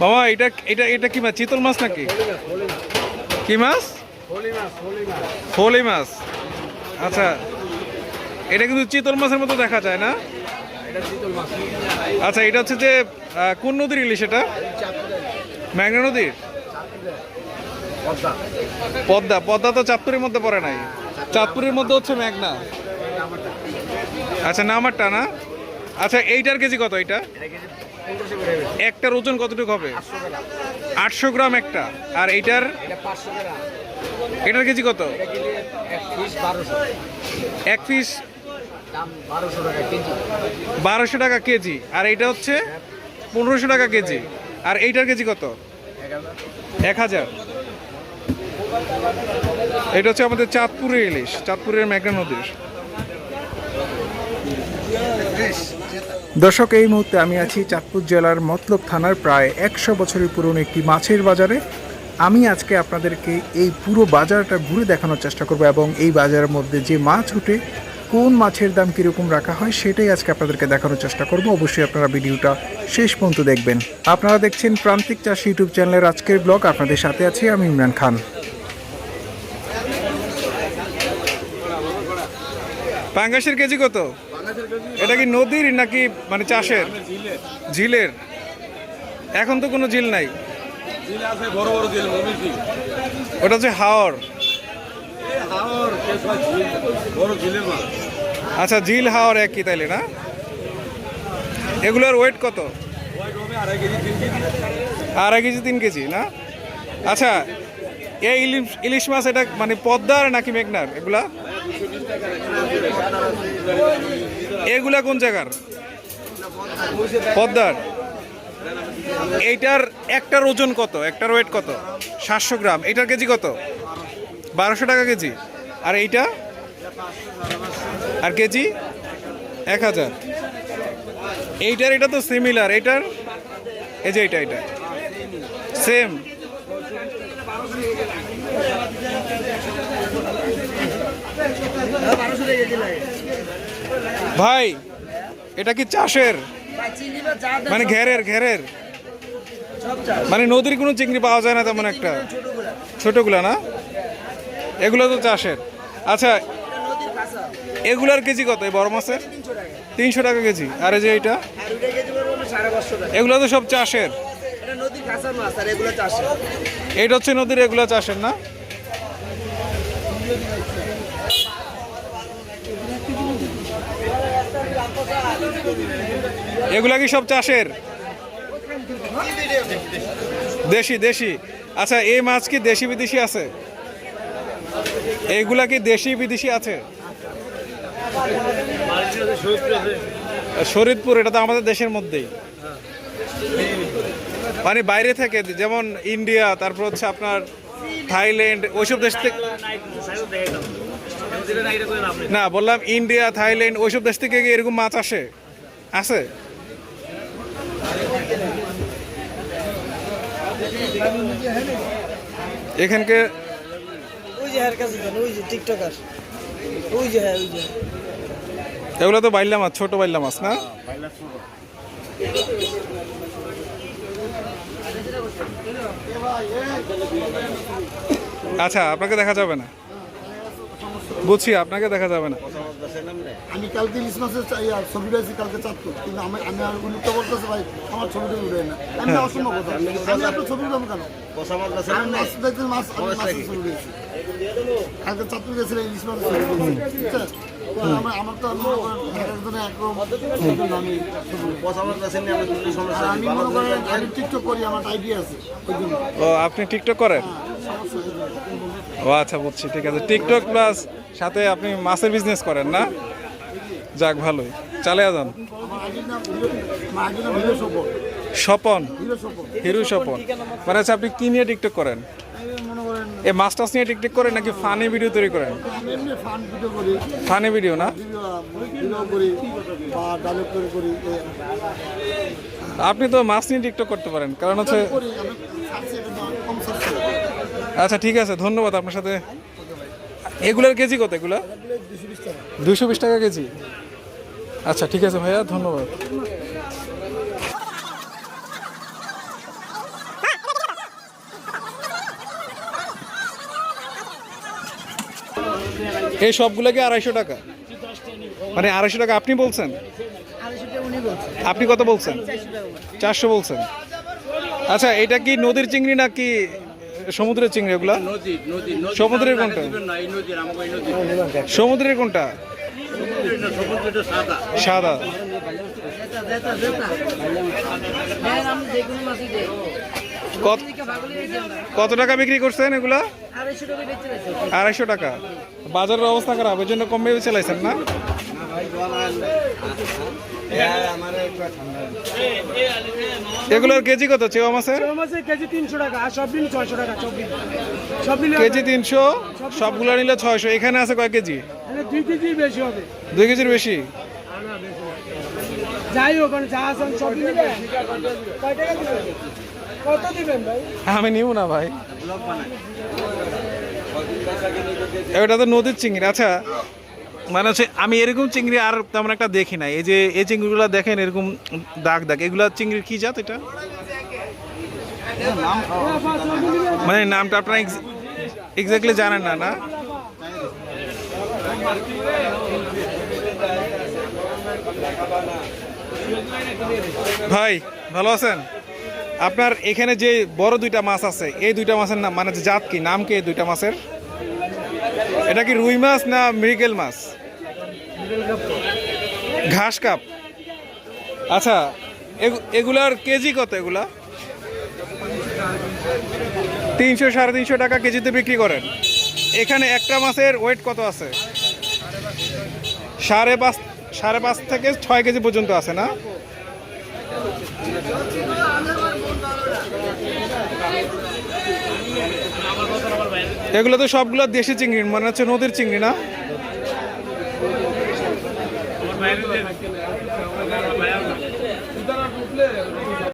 মামা এটা এটা এটা কি মাছ? চিতল মাছ নাকি? কি মাছ? ফলি মাছ আচ্ছা এটা কিন্তু চিতল মাছের মতো দেখা যায় না? আচ্ছা এটা হচ্ছে যে কোন নদীর ইলিশ এটা? মেঘনা নদীর? পদ্মা। পদ্মা তো চাঁদপুরের মধ্যে পড়ে নাই। চাঁদপুরের মধ্যে। হচ্ছে মেঘনা আচ্ছা নামারটা না? আচ্ছা এইটার কেজি কত এটা? একটার ওজন কতটুকু হবে? আটশো গ্রাম একটা। আর এইটার? এটার কেজি কত? এক পিস বারোশো। টাকা কেজি। আর এইটা হচ্ছে? পনেরোশো টাকা কেজি। আর এইটার কেজি কত? এক হাজার। এটা হচ্ছে আমাদের চাঁদপুরের ইলিশ চাঁদপুরের মেঘনা নদীর দর্শক, এই মুহূর্তে আমি আছি চাঁদপুর জেলার মতলব থানার প্রায় একশো বছরের পুরনো একটি মাছের বাজারে। আমি আজকে আপনাদেরকে এই পুরো বাজারটা ঘুরে দেখানোর চেষ্টা করব এবং এই বাজারের মধ্যে যে মাছ উঠে, কোন মাছের দাম কীরকম রাখা হয় সেটাই আজকে আপনাদেরকে দেখানোর চেষ্টা করব। অবশ্যই আপনারা ভিডিওটা শেষ পর্যন্ত দেখবেন। আপনারা দেখছেন প্রান্তিক চাষ ইউটিউব চ্যানেলের আজকের ব্লগ। আপনাদের সাথে আছি আমি ইমরান খান। পাঙ্গাসের কেজি কত? এটা কি নদীর নাকি মানে চাষের? ঝিলের। এখন তো কোনো ঝিল নাই। ওটা হচ্ছে হাওর। আচ্ছা ঝিল, হাওর একই তাইলে, না? এগুলোর ওয়েট কত? আড়াই কেজি, তিন কেজি, না? আচ্ছা এই ইলিশ ইলিশ মাছ এটা মানে পদ্মার নাকি মেঘনার? এগুলা? এগুলা কোন জায়গার? পদ্মার। এইটার একটার ওজন কত? একটার ওয়েট কত? সাতশো গ্রাম। এইটার কেজি কত? বারোশো টাকা কেজি। আর এইটা? আর কেজি? এক হাজার। এইটার এটা তো সিমিলার এইটার? এই যে এইটা এটা সেম ভাই এটা কি চাষের? মানে ঘেরের ঘেরের। মানে নদীর কোনো চিংড়ি পাওয়া যায় না তেমন একটা। ছোটগুলা না? এগুলো তো চাষের। আচ্ছা এগুলার কেজি কত? এই বড় মাছের? তিনশো টাকা কেজি। আর এই যে এইটা? এগুলো তো সব চাষের। এইটা হচ্ছে নদীর এগুলো চাষের না? এগুলা কি সব চাষের? দেশি দেশি। আচ্ছা এই মাছ কি দেশি বিদেশি আছে? এইগুলা কি দেশি বিদেশি আছে? শরীদপুর, এটা তো আমাদের দেশের মধ্যেই। মানে বাইরে থেকে, যেমন ইন্ডিয়া, তারপর হচ্ছে আপনার থাইল্যান্ড, ওইসব দেশ থেকে না বললাম ইন্ডিয়া থাইল্যান্ড ওইসব দেশ থেকে কি এরকম মাছ আসে? আছে? এখানকে এগুলো তো বাইল্লা মাছ ছোট বাইল্লা মাছ না? আচ্ছা আপনাকে দেখা যাবে না। বুঝছি আপনাকে দেখা যাবে না। আমি কালকে ইলিশ মাছের চা- ইয়া, ছবি রয়েছি কালকে চাঁদপুর। কিন্তু আমি আমি আর উল্লেখ বলতেছে ভাই আমার ছবিটা উঠে না। আমি অসম্ভব কথা। আমি আপনার ছবি উঠাবো কেন? আমি মাছ দেখতে মাছ আমি মাছের ছবি রয়েছি কালকে চাঁদপুর গেছিলাম ইলিশ মাছের ছবি আছে? আমার তো জন্য আমি আমি মনে করেন আমি টিকটক করি আমার আইডিয়া আছে। আপনি টিকটক করেন? নেই। ও আচ্ছা বুঝছি, ঠিক আছে। টিকটক প্লাস সাথে আপনি মাছের বিজনেস করেন না? যাক, ভালোই। চালিয়ে যান স্বপন। হিরু স্বপন। মানে আচ্ছা আপনি কি নিয়ে টিকটক করেন? এ মাছ টাছ নিয়ে টিকটক করেন নাকি ফানি ভিডিও তৈরি করেন? ফান ভিডিও না? আপনি তো মাছ নিয়ে টিকটক করতে পারেন। কারণ হচ্ছে আচ্ছা ঠিক আছে, ধন্যবাদ আপনার সাথে। এগুলার কেজি কত এগুলো? দুশো বিশ টাকা কেজি। আচ্ছা ঠিক আছে ভাইয়া, ধন্যবাদ। এই সবগুলো কি আড়াইশো টাকা? মানে আড়াইশো টাকা আপনি বলছেন? আপনি কত বলছেন? চারশো বলছেন। আচ্ছা এটা কি নদীর চিংড়ি নাকি সমুদ্রের চিংড়ি এগুলা নদী নদী নদী সমুদ্রের কোনটা? সমুদ্রের কোনটা? সাদা। কত কত টাকা বিক্রি করছেন এগুলা? আড়াইশো টাকা বাজারের অবস্থা খারাপ ওই জন্য কমে চালাইছেন না? এগুলোর কেজি কত চেওয়া মাছের? মাছের কেজি তিনশো টাকা আর সব দিন ছয়শো টাকা সব দিন কেজি তিনশো সবগুলো নিলে ছয়শো। এখানে আছে কয় কেজি? দুই কেজি বেশি হবে। দুই কেজির বেশি? যাই হোক যা আছেন সব? কত দিবেন ভাই? আমি নিব না ভাই। এটা তো নদীর চিংড়ি। আচ্ছা মানে হচ্ছে আমি এরকম চিংড়ি আর তেমন একটা দেখি না এই যে, এই চিংড়িগুলো দেখেন এরকম দাগ দাগ। এগুলা চিংড়ির কি জাত এটা? মানে নামটা আপনারা এক্স্যাক্টলি জানেন না না? ভাই, ভালো আছেন? আপনার এখানে যে বড় দুইটা মাছ আছে, এই দুইটা মাছের নাম মানে জাত কি, নাম কি দুইটা মাছের? এটা কি রুই মাছ না মৃগেল মাছ? ঘাস কাপ। আচ্ছা এগু- এগুলার কেজি কত এগুলা? তিনশো, সাড়ে তিনশো টাকা কেজিতে বিক্রি করেন। এখানে একটা মাছের ওয়েট কত আছে? সাড়ে পাঁচ সাড়ে পাঁচ থেকে ছয় কেজি পর্যন্ত আছে, না? এগুলো তো সবগুলো দেশি চিংড়ি, মনে হচ্ছে নদীর চিংড়ি, না? mais